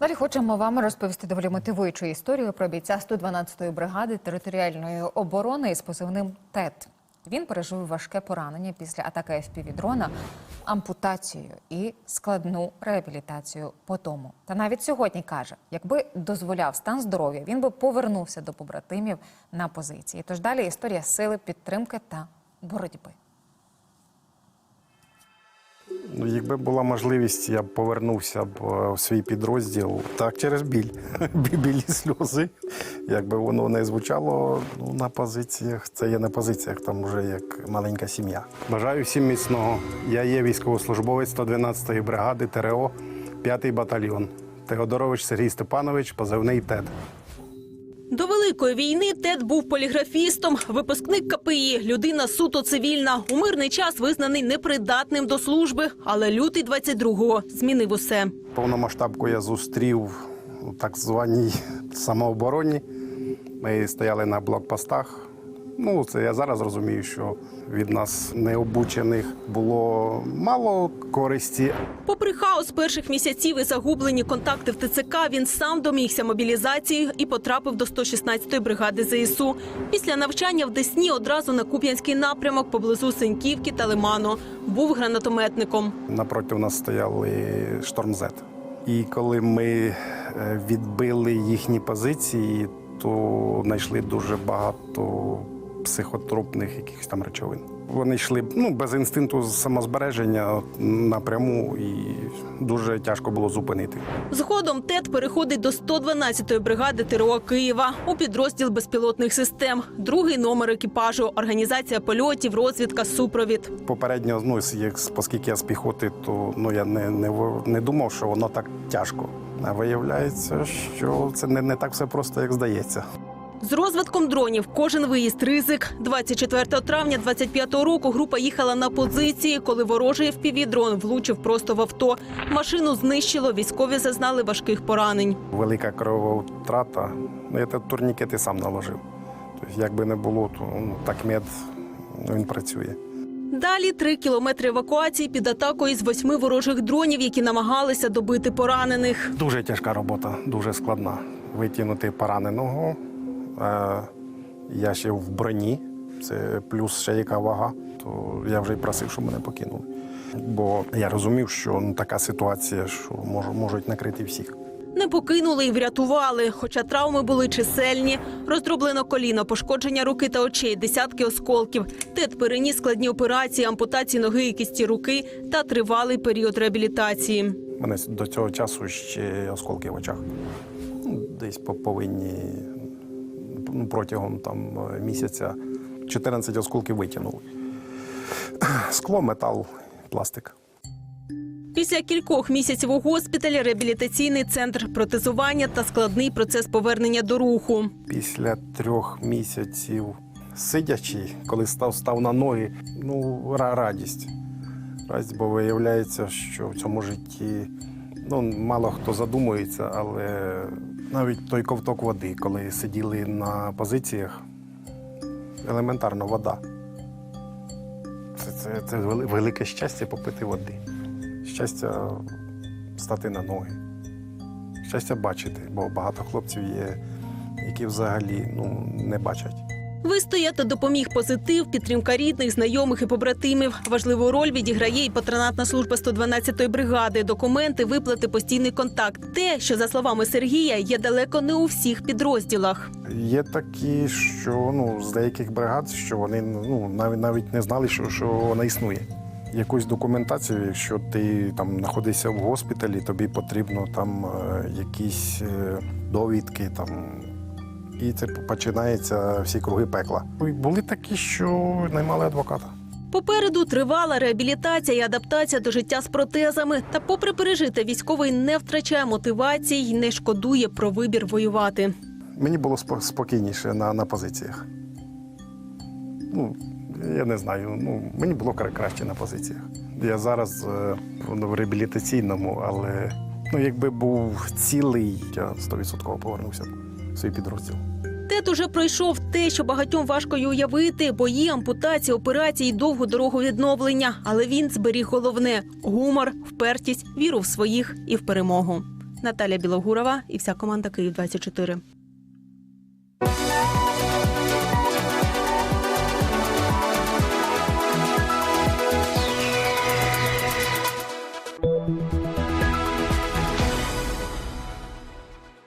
Далі хочемо вам розповісти доволі мотивуючу історію про бійця 112-ї бригади територіальної оборони із позивним ТЕТ. Він пережив важке поранення після атаки FPV-дрона, ампутацію і складну реабілітацію по тому. Та навіть сьогодні каже, якби дозволяв стан здоров'я, він би повернувся до побратимів на позиції. Тож далі історія сили, підтримки та боротьби. Ну, якби була можливість, я б повернувся б е, в свій підрозділ. Так, через біль. Білі сльози. Якби воно не звучало ну, на позиціях, це є на позиціях, там вже як маленька сім'я. Бажаю всім міцного. Я є військовослужбовець 112-ї бригади ТРО, 5-й батальйон. Теодорович Сергій Степанович, позивний ТЕД. До великої війни Тед був поліграфістом, випускник КПІ, людина суто цивільна. У мирний час визнаний непридатним до служби, але лютий 22-го змінив усе. Повномасштабку я зустрів у так званій самообороні. Ми стояли на блокпостах. Ну, це я зараз розумію, що від нас необучених було мало користі. Попри хаос перших місяців і загублені контакти в ТЦК, він сам домігся мобілізації і потрапив до 116-ї бригади ЗСУ. Після навчання в Десні одразу на Куп'янський напрямок поблизу Синьківки та Лиману. Був гранатометником. Напроти нас стояли штормзет. І коли ми е, відбили їхні позиції, то знайшли дуже багато психотропних якихось там речовин. Вони йшли ну, без інстинкту самозбереження напряму, і дуже тяжко було зупинити. Згодом ТЕТ переходить до 112-ї бригади ТРО Києва у підрозділ безпілотних систем. Другий номер екіпажу, організація польотів, розвідка, супровід. Попередньо, ну, як, оскільки я з піхоти, то ну, я не, не, не думав, що воно так тяжко. А виявляється, що це не, не так все просто, як здається. З розвитком дронів кожен виїзд ризик. 24 травня 25-го року група їхала на позиції, коли ворожий FPV-дрон влучив просто в авто. Машину знищило, військові зазнали важких поранень. Велика крововтрата. Ну, я те турнікети сам наложив. Тобто, як би не було, то ну, так мед він працює. Далі три кілометри евакуації під атакою з восьми ворожих дронів, які намагалися добити поранених. Дуже тяжка робота, дуже складна. Витягнути пораненого. Е, я ще в броні, це плюс ще яка вага, то я вже й просив, щоб мене покинули. Бо я розумів, що ну, така ситуація, що мож- можуть накрити всіх. Не покинули і врятували, хоча травми були чисельні. Роздроблено коліно, пошкодження руки та очей, десятки осколків. Тед переніс складні операції, ампутації ноги і кісті руки та тривалий період реабілітації. У мене до цього часу ще осколки в очах. Ну, Десь повинні протягом там, місяця 14 осколків витягнули. Скло, метал, пластик. Після кількох місяців у госпіталі реабілітаційний центр протезування та складний процес повернення до руху. Pісля трьох місяців сидячи, коли став, став на ноги, ну, радість. Радість, бо виявляється, що в цьому житті ну, мало хто задумується, але навіть той ковток води, коли сиділи на позиціях, елементарно вода. Це, це, це велике щастя попити води. Щастя стати на ноги. Щастя бачити, бо багато хлопців є, які взагалі ну, не бачать. Вистояти допоміг позитив, підтримка рідних, знайомих і побратимів. Важливу роль відіграє і патронатна служба 112-ї бригади. Документи, виплати, постійний контакт. Те, що за словами Сергія, є далеко не у всіх підрозділах. Є такі, що ну, з деяких бригад, що вони ну, навіть, навіть не знали, що, що вона існує. Якусь документацію, якщо ти там знаходишся в госпіталі, тобі потрібно там е, якісь е, довідки там. І це починається всі круги пекла. Були такі, що наймали адвоката. Попереду тривала реабілітація і адаптація до життя з протезами. Та, попри пережите, військовий не втрачає мотивації і не шкодує про вибір воювати. Мені було спо- спокійніше на, на позиціях. Ну, я не знаю, ну, мені було кра- краще на позиціях. Я зараз е, в реабілітаційному, але ну, якби був цілий, я 100% повернувся в свій підрозділ. Тет уже пройшов те, що багатьом важко й уявити: бої, ампутації, операції, довгу дорогу відновлення. Але він зберіг головне гумор, впертість, віру в своїх і в перемогу. Наталя Білогурова і вся команда Київ 24